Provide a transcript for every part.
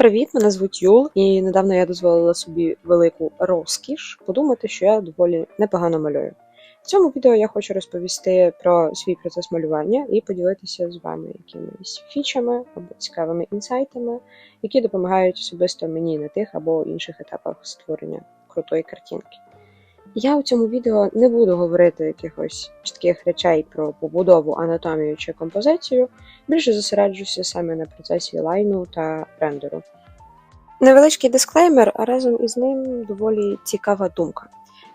Привіт, мене звуть Юл, і недавно я дозволила собі велику розкіш подумати, що я доволі непогано малюю. В цьому відео я хочу розповісти про свій процес малювання і поділитися з вами якимись фічами або цікавими інсайтами, які допомагають особисто мені на тих або інших етапах створення крутої картинки. Я у цьому відео не буду говорити якихось чітких речей про побудову, анатомію чи композицію, більше зосереджуся саме на процесі лайну та рендеру. Невеличкий дисклеймер, а разом із ним доволі цікава думка.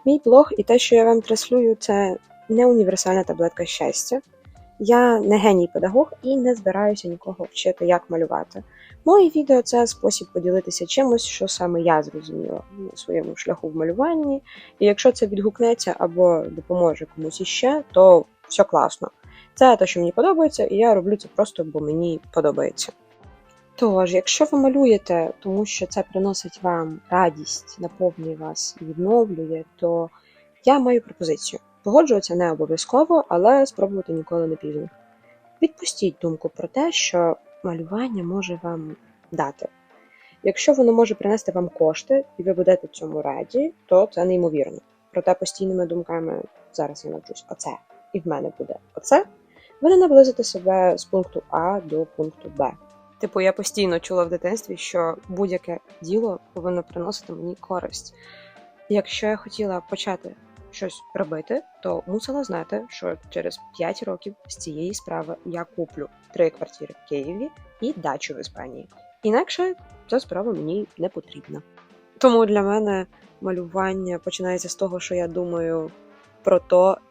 Мій блог і те, що я вам транслюю, це не універсальна таблетка щастя. Я не геній педагог і не збираюся нікого вчити, як малювати. Мої відео це спосіб поділитися чимось, що саме я зрозуміла на своєму шляху в малюванні. І якщо це відгукнеться або допоможе комусь іще, то все класно. Це те, що мені подобається, і я роблю це просто, бо мені подобається. Тож, якщо ви малюєте, тому що це приносить вам радість, наповнює вас і відновлює, то я маю пропозицію. Погоджуватися не обов'язково, але спробувати ніколи не пізно. Відпустіть думку про те, що малювання може вам дати. Якщо воно може принести вам кошти, і ви будете цьому раді, то це неймовірно. Проте постійними думками зараз я навчусь оце, і в мене буде оце. Ви не наблизите себе з пункту А до пункту Б. Типу, я постійно чула в дитинстві, що будь-яке діло повинно приносити мені користь. Якщо я хотіла почати щось робити, то мусила знати, що через 5 років з цієї справи я куплю три квартири в Києві і дачу в Іспанії. Інакше ця справа мені не потрібна. Тому для мене малювання починається з того, що я думаю про те,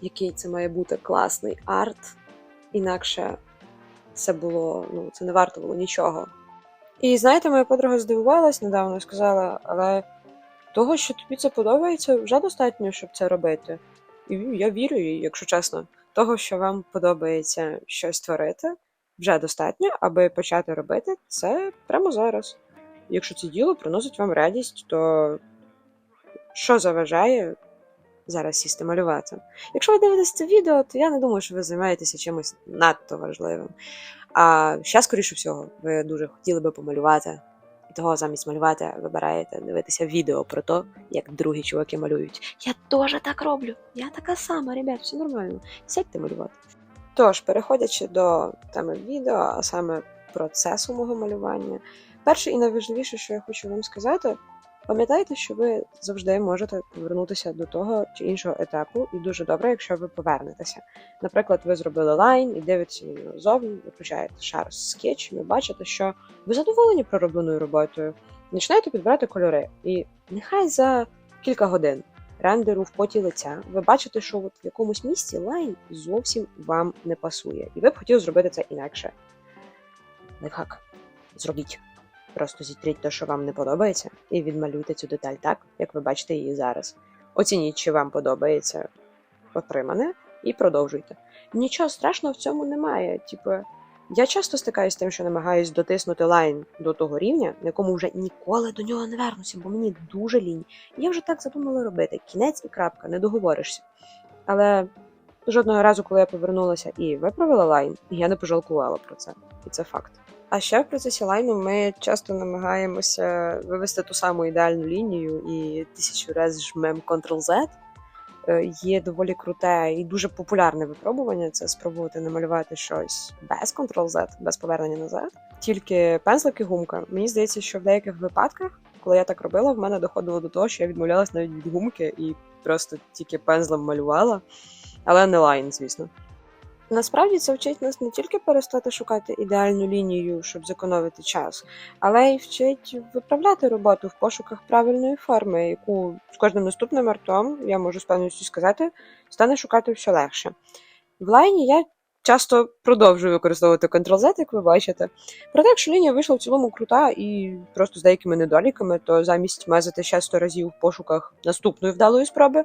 який це має бути класний арт. Інакше це було, ну, це не варто було нічого. І знаєте, моя подруга здивувалась недавно сказала, але того, що тобі це подобається, вже достатньо, щоб це робити. І я вірю якщо чесно, того, що вам подобається щось творити, вже достатньо, аби почати робити це прямо зараз. Якщо це діло приносить вам радість, то що заважає зараз сісти малювати? Якщо ви дивитесь це відео, то я не думаю, що ви займаєтеся чимось надто важливим. А ще, скоріше всього, ви дуже хотіли би помалювати. Того замість малювати вибираєте дивитися відео про те, як другі чуваки малюють. Я теж так роблю. Я така сама, ребят, все нормально. Сядьте малювати. Тож, переходячи до теми відео, а саме процесу мого малювання, перше і найважливіше, що я хочу вам сказати, пам'ятайте, що ви завжди можете повернутися до того чи іншого етапу, і дуже добре, якщо ви повернетеся. Наприклад, ви зробили лайн і дивитеся на нього зовні, виключаєте шар з скетчем і бачите, що ви задоволені проробленою роботою. Починаєте підбирати кольори, і нехай за кілька годин рендеру в поті лиця ви бачите, що от в якомусь місці лайн зовсім вам не пасує, і ви б хотіли зробити це інакше. Лайфхак. Зробіть. Просто зітріть те, що вам не подобається, і відмалюйте цю деталь так, як ви бачите її зараз. Оцініть, чи вам подобається отримане, і продовжуйте. Нічого страшного в цьому немає. Типу, я часто стикаюся з тим, що намагаюсь дотиснути лайн до того рівня, на якому вже ніколи до нього не вернуся, бо мені дуже лінь. Я вже так задумала робити. Кінець і крапка, не договоришся. Але жодного разу, коли я повернулася і виправила лайн, я не пожалкувала про це. І це факт. А ще в процесі лайну ми часто намагаємося вивести ту саму ідеальну лінію і тисячу разів жмем Ctrl-Z. Е, Є доволі круте і дуже популярне випробування це спробувати намалювати щось без Ctrl-Z, без повернення назад. Тільки пензлик і гумка. Мені здається, що в деяких випадках, коли я так робила, в мене доходило до того, що я відмовлялась навіть від гумки і просто тільки пензлем малювала, але не лайн, звісно. Насправді це вчить нас не тільки перестати шукати ідеальну лінію, щоб зекономити час, але й вчить виправляти роботу в пошуках правильної форми, яку з кожним наступним артом, я можу з певністю сказати, стане шукати все легше. В лайні я часто продовжую використовувати Ctrl-Z, як ви бачите. Проте, якщо лінія вийшла в цілому крута і просто з деякими недоліками, то замість мезати ще 100 разів в пошуках наступної вдалої спроби,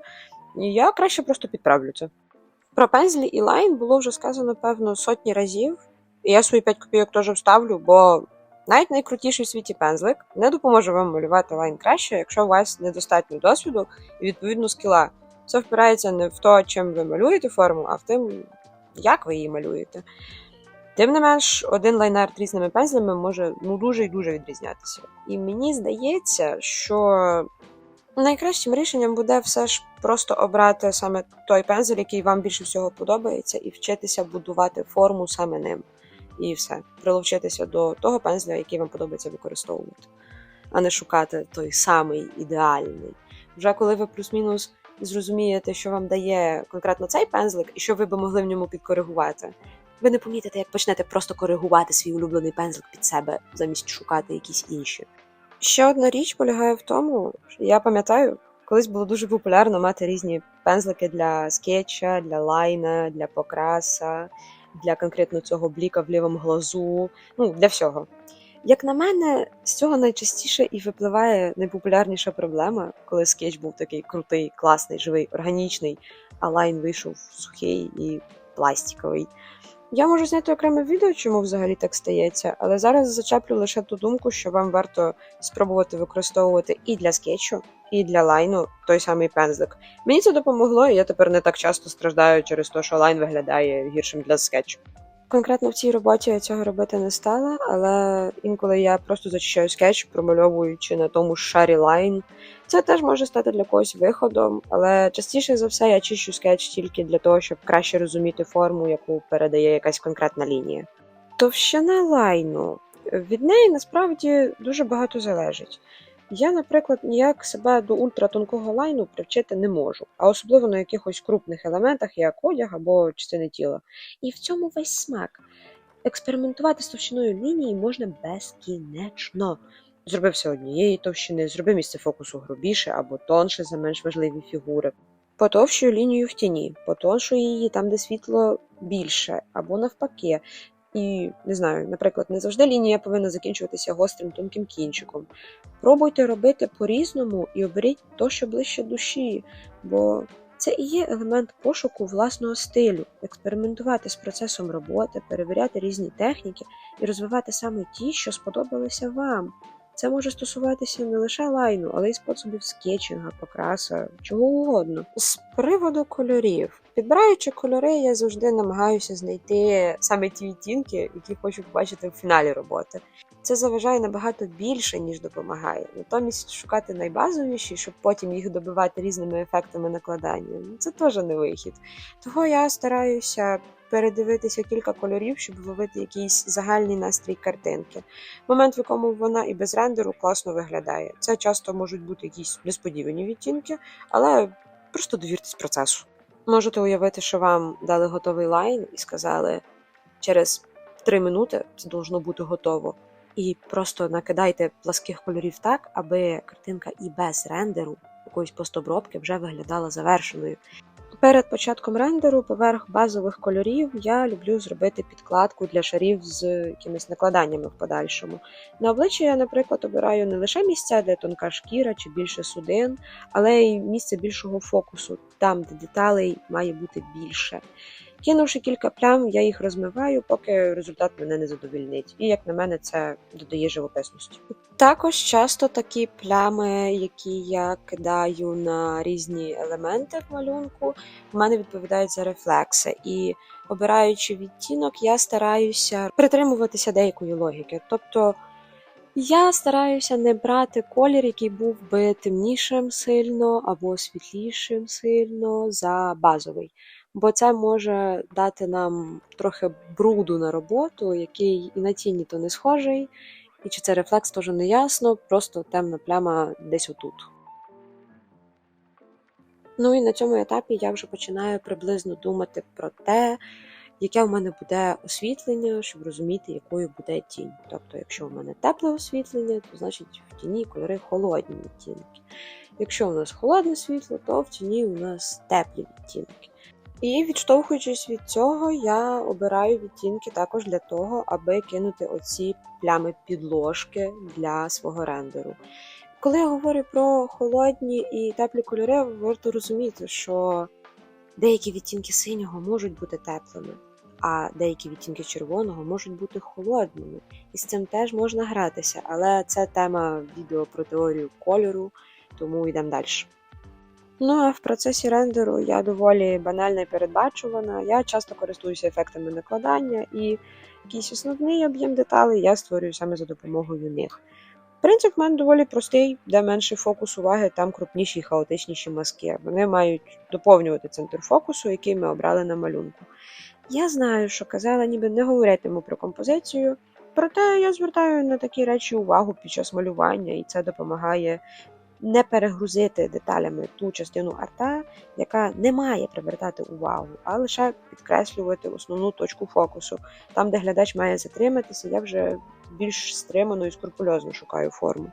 я краще просто підправлю це. Про пензлі і лайн було вже сказано, певно, сотні разів. І я свої 5 копійок теж вставлю, бо навіть найкрутіший в світі пензлик не допоможе вам малювати лайн краще, якщо у вас недостатньо досвіду і відповідно скіла. Це впирається не в те, чим ви малюєте форму, а в тим, як ви її малюєте. Тим не менш, один лайнарт різними пензлями може ну дуже і дуже відрізнятися. І мені здається, що найкращим рішенням буде все ж просто обрати саме той пензель, який вам більше всього подобається, і вчитися будувати форму саме ним. І все, прилучитися до того пензля, який вам подобається використовувати, а не шукати той самий ідеальний. Вже коли ви плюс-мінус зрозумієте, що вам дає конкретно цей пензлик, і що ви би могли в ньому підкоригувати, ви не помітите, як почнете просто коригувати свій улюблений пензлик під себе, замість шукати якісь інші. Ще одна річ полягає в тому, що я пам'ятаю, колись було дуже популярно мати різні пензлики для скетча, для лайна, для покраса, для конкретно цього бліка в лівому глазу, ну для всього. Як на мене, з цього найчастіше і випливає найпопулярніша проблема, коли скетч був такий крутий, класний, живий, органічний, а лайн вийшов сухий і пластиковий. Я можу зняти окреме відео, чому взагалі так стається, але зараз зачеплю лише ту думку, що вам варто спробувати використовувати і для скетчу, і для лайну той самий пензлик. Мені це допомогло, і я тепер не так часто страждаю через те, що лайн виглядає гіршим для скетчу. Конкретно в цій роботі я цього робити не стала, але інколи я просто зачищаю скетч, промальовуючи на тому шарі лайн. Це теж може стати для когось виходом, але частіше за все я чищу скетч тільки для того, щоб краще розуміти форму, яку передає якась конкретна лінія. Товщина лайну від неї насправді дуже багато залежить. Я, наприклад, ніяк себе до ультратонкого лайну привчити не можу, а особливо на якихось крупних елементах, як одяг або частини тіла. І в цьому весь смак. Експериментувати з товщиною лінії можна безкінечно. Зроби все однієї товщини, зроби місце фокусу грубіше або тонше за менш важливі фігури. Потовщую лінію в тіні, потоншую її там, де світло більше, або навпаки. І не знаю, наприклад, не завжди лінія повинна закінчуватися гострим тонким кінчиком. Пробуйте робити по-різному і оберіть то, що ближче душі, бо це і є елемент пошуку власного стилю, експериментувати з процесом роботи, перевіряти різні техніки і розвивати саме ті, що сподобалися вам. Це може стосуватися не лише лайну, але й способів скетчинга, покраса, чого угодно. З приводу кольорів. Підбираючи кольори, я завжди намагаюся знайти саме ті відтінки, які хочу побачити в фіналі роботи. Це заважає набагато більше, ніж допомагає. Натомість шукати найбазовіші, щоб потім їх добивати різними ефектами накладання, ну, це теж не вихід. Того я стараюся передивитися кілька кольорів, щоб вловити якийсь загальний настрій картинки. Момент, в якому вона і без рендеру класно виглядає. Це часто можуть бути якісь несподівані відтінки, але просто довіртесь процесу. Можете уявити, що вам дали готовий лайн і сказали, через 3 минути це должно бути готово. І просто накидайте пласких кольорів так, аби картинка і без рендеру, якоїсь постобробки вже виглядала завершеною. Перед початком рендеру поверх базових кольорів я люблю зробити підкладку для шарів з якимись накладаннями в подальшому. На обличчя я, наприклад, обираю не лише місця, де тонка шкіра чи більше судин, але й місце більшого фокусу, там, де деталей має бути більше. Кинувши кілька плям, я їх розмиваю, поки результат мене не задовільнить. І, як на мене, це додає живописності. Також часто такі плями, які я кидаю на різні елементи в малюнку, в мене відповідають за рефлекси. І обираючи відтінок, я стараюся притримуватися деякої логіки. Тобто я стараюся не брати колір, який був би темнішим сильно або світлішим сильно за базовий бо це може дати нам трохи бруду на роботу, який і на тіні то не схожий, і чи це рефлекс теж не ясно, просто темна пляма десь отут. Ну і на цьому етапі я вже починаю приблизно думати про те, яке в мене буде освітлення, щоб розуміти, якою буде тінь. Тобто, якщо в мене тепле освітлення, то значить в тіні кольори холодні відтінки. Якщо у нас холодне світло, то в тіні у нас теплі відтінки. І відштовхуючись від цього, я обираю відтінки також для того, аби кинути оці плями підложки для свого рендеру. Коли я говорю про холодні і теплі кольори, варто розуміти, що деякі відтінки синього можуть бути теплими, а деякі відтінки червоного можуть бути холодними. І з цим теж можна гратися, але це тема відео про теорію кольору, тому йдемо далі. Ну а в процесі рендеру я доволі банальна і передбачувана. Я часто користуюся ефектами накладання і якийсь основний об'єм деталей я створюю саме за допомогою них. Принцип в мене доволі простий, де менший фокус уваги, там крупніші і хаотичніші мазки. Вони мають доповнювати центр фокусу, який ми обрали на малюнку. Я знаю, що казала, ніби не говоритиму про композицію, проте я звертаю на такі речі увагу під час малювання, і це допомагає не перегрузити деталями ту частину арта, яка не має привертати увагу, а лише підкреслювати основну точку фокусу. Там, де глядач має затриматися, я вже більш стримано і скрупульозно шукаю форму.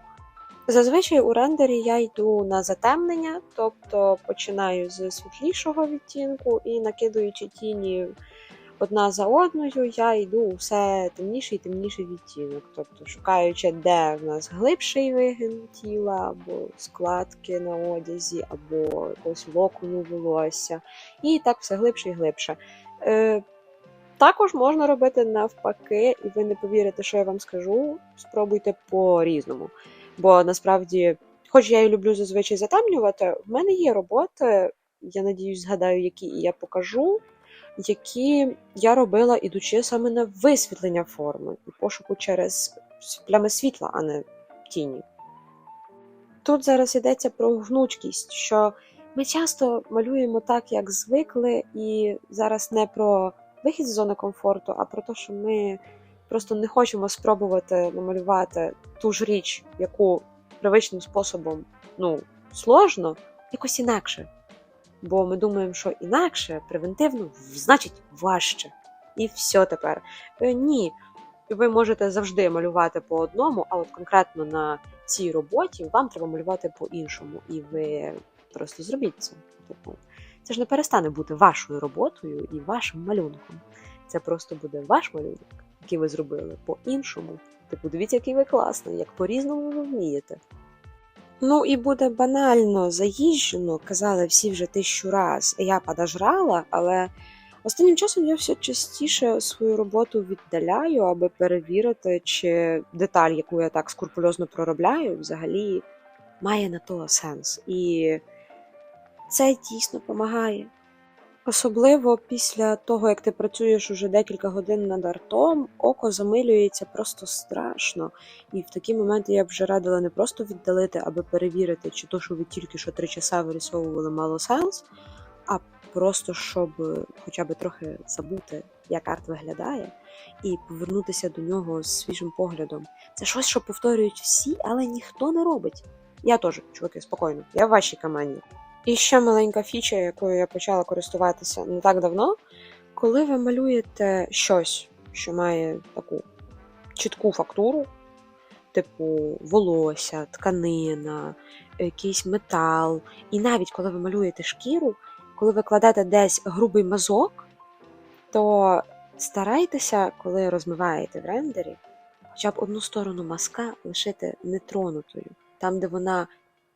Зазвичай у рендері я йду на затемнення, тобто починаю з світлішого відтінку і накидуючи тіні одна за одною, я йду все темніший і темніший відтінок. Тобто шукаючи, де в нас глибший вигин тіла, або складки на одязі, або якогось локону волосся. І так все глибше і глибше. Е, також можна робити навпаки, і ви не повірите, що я вам скажу. Спробуйте по-різному. Бо насправді, хоч я і люблю зазвичай затемнювати, в мене є роботи, я надіюсь, згадаю, які і я покажу, які я робила, ідучи саме на висвітлення форми і пошуку через плями світла, а не тіні. Тут зараз йдеться про гнучкість, що ми часто малюємо так, як звикли, і зараз не про вихід з зони комфорту, а про те, що ми просто не хочемо спробувати намалювати ту ж річ, яку привичним способом ну, сложно, якось інакше. Бо ми думаємо, що інакше, превентивно, значить важче. І все тепер. Е, ні. Ви можете завжди малювати по одному, а от конкретно на цій роботі вам треба малювати по-іншому. І ви просто зробіть це. Типу, це ж не перестане бути вашою роботою і вашим малюнком. Це просто буде ваш малюнок, який ви зробили по-іншому. Типу, дивіться, який ви класний, як по-різному ви вмієте. Ну і буде банально заїжджено, казали всі вже тисячу раз, я подожрала, але останнім часом я все частіше свою роботу віддаляю, аби перевірити, чи деталь, яку я так скрупульозно проробляю, взагалі має на то сенс. І це дійсно допомагає. Особливо після того, як ти працюєш уже декілька годин над артом, око замилюється просто страшно. І в такі моменти я б вже радила не просто віддалити, аби перевірити, чи то, що ви тільки що три часа вирисовували, мало сенс, а просто щоб хоча б трохи забути, як арт виглядає, і повернутися до нього з свіжим поглядом. Це щось, що повторюють всі, але ніхто не робить. Я теж, чуваки, спокійно, я в вашій команді. І ще маленька фіча, якою я почала користуватися не так давно, коли ви малюєте щось, що має таку чітку фактуру, типу волосся, тканина, якийсь метал, і навіть коли ви малюєте шкіру, коли ви кладете десь грубий мазок, то старайтеся, коли розмиваєте в рендері, хоча б одну сторону мазка лишити нетронутою, там, де вона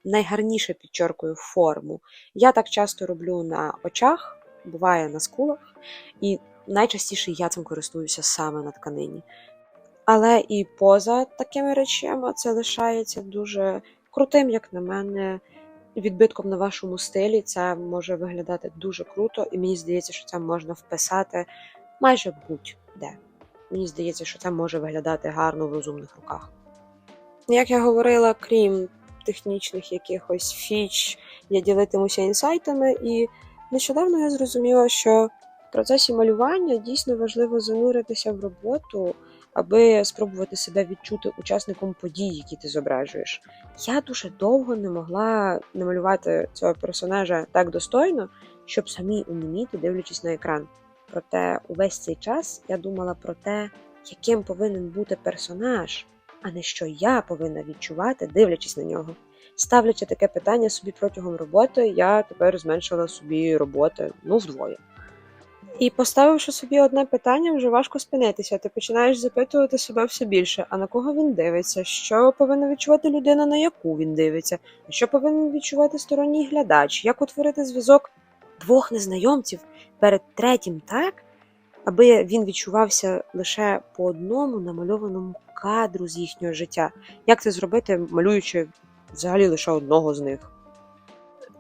найгарніше підчеркую форму. Я так часто роблю на очах, буває на скулах, і найчастіше я цим користуюся саме на тканині. Але і поза такими речами це лишається дуже крутим, як на мене, відбитком на вашому стилі. Це може виглядати дуже круто, і мені здається, що це можна вписати майже будь-де. Мені здається, що це може виглядати гарно в розумних руках. Як я говорила, крім технічних якихось фіч, я ділитимуся інсайтами, і нещодавно я зрозуміла, що в процесі малювання дійсно важливо зануритися в роботу, аби спробувати себе відчути учасником подій, які ти зображуєш. Я дуже довго не могла намалювати цього персонажа так достойно, щоб самі уніміти, дивлячись на екран. Проте увесь цей час я думала про те, яким повинен бути персонаж, а не що я повинна відчувати, дивлячись на нього. Ставлячи таке питання собі протягом роботи, я тепер зменшила собі роботи ну вдвоє. І поставивши собі одне питання, вже важко спинитися. Ти починаєш запитувати себе все більше, а на кого він дивиться, що повинна відчувати людина, на яку він дивиться, що повинен відчувати сторонній глядач, як утворити зв'язок двох незнайомців перед третім так, аби він відчувався лише по одному намальованому кадру з їхнього життя. Як це зробити, малюючи взагалі лише одного з них?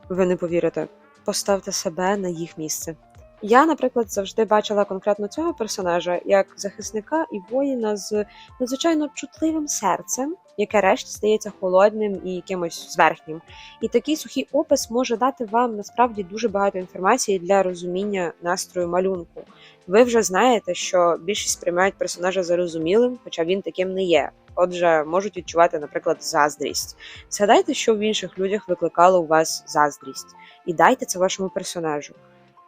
Ви не повірите. Поставте себе на їх місце. Я, наприклад, завжди бачила конкретно цього персонажа як захисника і воїна з надзвичайно чутливим серцем, яке решті стається холодним і якимось зверхнім. І такий сухий опис може дати вам насправді дуже багато інформації для розуміння настрою малюнку. Ви вже знаєте, що більшість сприймають персонажа зарозумілим, хоча він таким не є. Отже, можуть відчувати, наприклад, заздрість. Згадайте, що в інших людях викликало у вас заздрість, і дайте це вашому персонажу.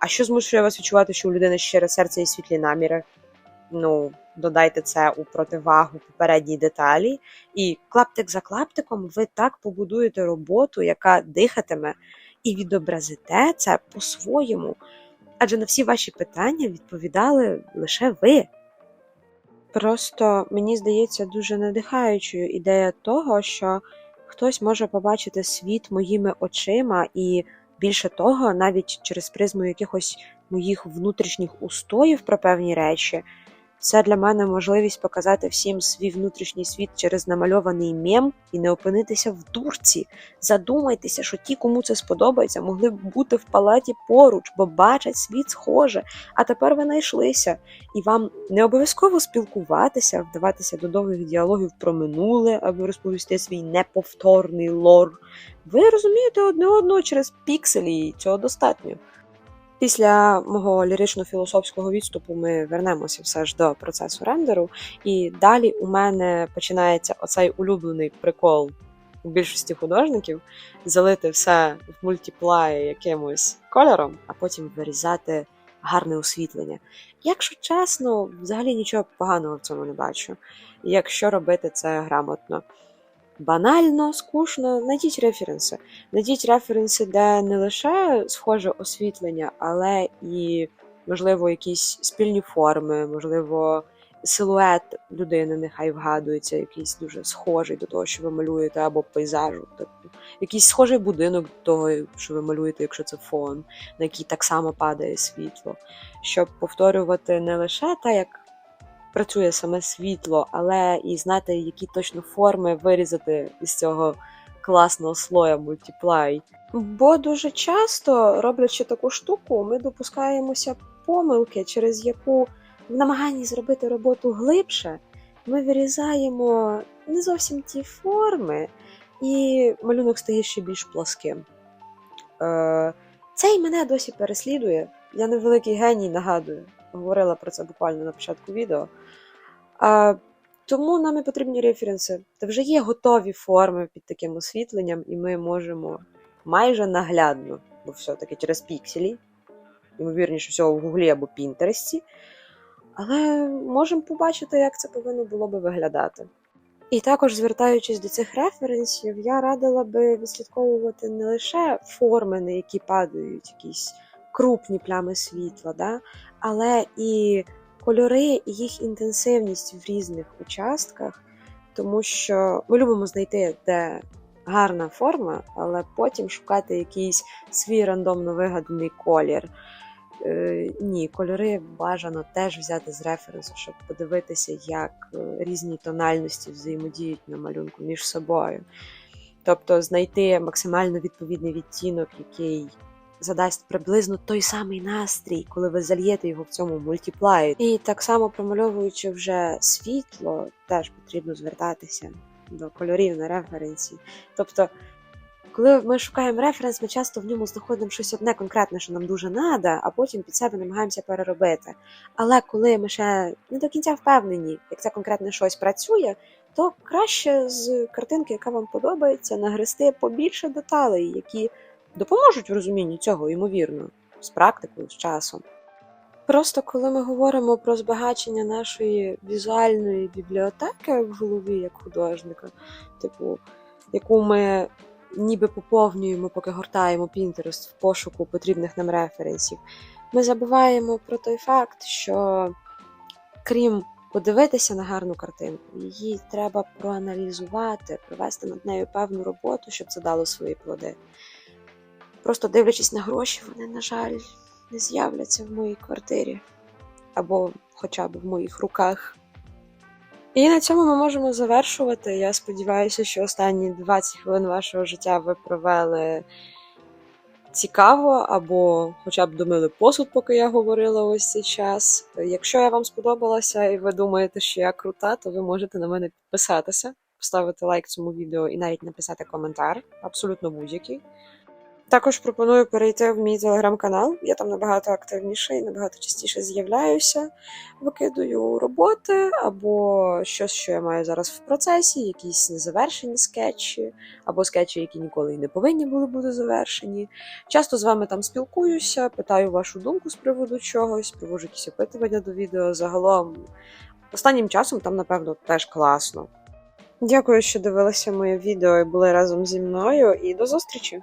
А що змушує вас відчувати, що у людини щире серце і світлі наміри? Ну, додайте це у противагу попередній деталі, і клаптик за клаптиком ви так побудуєте роботу, яка дихатиме, і відобразите це по-своєму. Адже на всі ваші питання відповідали лише ви. Просто мені здається дуже надихаючою ідея того, що хтось може побачити світ моїми очима, і більше того, навіть через призму якихось моїх внутрішніх устоїв про певні речі. Це для мене можливість показати всім свій внутрішній світ через намальований мем і не опинитися в дурці. Задумайтеся, що ті, кому це сподобається, могли б бути в палаті поруч, бо бачать світ схоже. А тепер ви знайшлися. І вам не обов'язково спілкуватися, вдаватися до довгих діалогів про минуле, аби розповісти свій неповторний лор. Ви розумієте одне одного через пікселі, і цього достатньо. Після мого лірично-філософського відступу ми вернемося все ж до процесу рендеру, і далі у мене починається оцей улюблений прикол у більшості художників залити все в мультиплаї якимось кольором, а потім вирізати гарне освітлення. Якщо чесно, взагалі нічого поганого в цьому не бачу, якщо робити це грамотно. Банально, скучно, знайдіть референси. Знайдіть референси, де не лише схоже освітлення, але і, можливо, якісь спільні форми, можливо, силует людини нехай вгадується, якийсь дуже схожий до того, що ви малюєте, або пейзажу. Тобто, якийсь схожий будинок до того, що ви малюєте, якщо це фон, на який так само падає світло. Щоб повторювати не лише те, як працює саме світло, але і знати, які точно форми вирізати із цього класного слоя мультиплай. Бо дуже часто, роблячи таку штуку, ми допускаємося помилки, через яку в намаганні зробити роботу глибше, ми вирізаємо не зовсім ті форми, і малюнок стає ще більш пласким. Е, Це й мене досі переслідує. Я невеликий геній, нагадую. Говорила про це буквально на початку відео. А, Тому нам і потрібні референси. Та вже є готові форми під таким освітленням, і ми можемо майже наглядно, бо все-таки через пікселі, ймовірніше всього в Гуглі або Пінтересті, але можемо побачити, як це повинно було би виглядати. І також, звертаючись до цих референсів, я радила би відслідковувати не лише форми, на які падають якісь крупні плями світла, да? але і кольори і їх інтенсивність в різних участках, тому що ми любимо знайти, де гарна форма, але потім шукати якийсь свій рандомно вигаданий колір. Е, ні, кольори бажано теж взяти з референсу, щоб подивитися, як е, різні тональності взаємодіють на малюнку між собою. Тобто знайти максимально відповідний відтінок, який задасть приблизно той самий настрій, коли ви зальєте його в цьому мультиплаї. І так само промальовуючи вже світло, теж потрібно звертатися до кольорів на референсі. Тобто, коли ми шукаємо референс, ми часто в ньому знаходимо щось одне конкретне, що нам дуже треба, а потім під себе намагаємося переробити. Але коли ми ще не до кінця впевнені, як це конкретне щось працює, то краще з картинки, яка вам подобається, нагрести побільше деталей, які допоможуть в розумінні цього, ймовірно, з практикою, з часом. Просто коли ми говоримо про збагачення нашої візуальної бібліотеки в голові як художника, типу, яку ми ніби поповнюємо, поки гортаємо Pinterest в пошуку потрібних нам референсів, ми забуваємо про той факт, що крім подивитися на гарну картинку, її треба проаналізувати, провести над нею певну роботу, щоб це дало свої плоди. Просто дивлячись на гроші, вони, на жаль, не з'являться в моїй квартирі або хоча б в моїх руках. І на цьому ми можемо завершувати. Я сподіваюся, що останні 20 хвилин вашого життя ви провели цікаво, або хоча б домили посуд, поки я говорила ось цей час. Якщо я вам сподобалася і ви думаєте, що я крута, то ви можете на мене підписатися, поставити лайк цьому відео і навіть написати коментар, абсолютно будь-який. Також пропоную перейти в мій телеграм-канал. Я там набагато активніше і набагато частіше з'являюся. Викидую роботи або щось, що я маю зараз в процесі, якісь незавершені скетчі, або скетчі, які ніколи й не повинні були бути завершені. Часто з вами там спілкуюся, питаю вашу думку з приводу чогось, проводжу якісь опитування до відео. Загалом останнім часом там, напевно, теж класно. Дякую, що дивилися моє відео і були разом зі мною, і до зустрічі!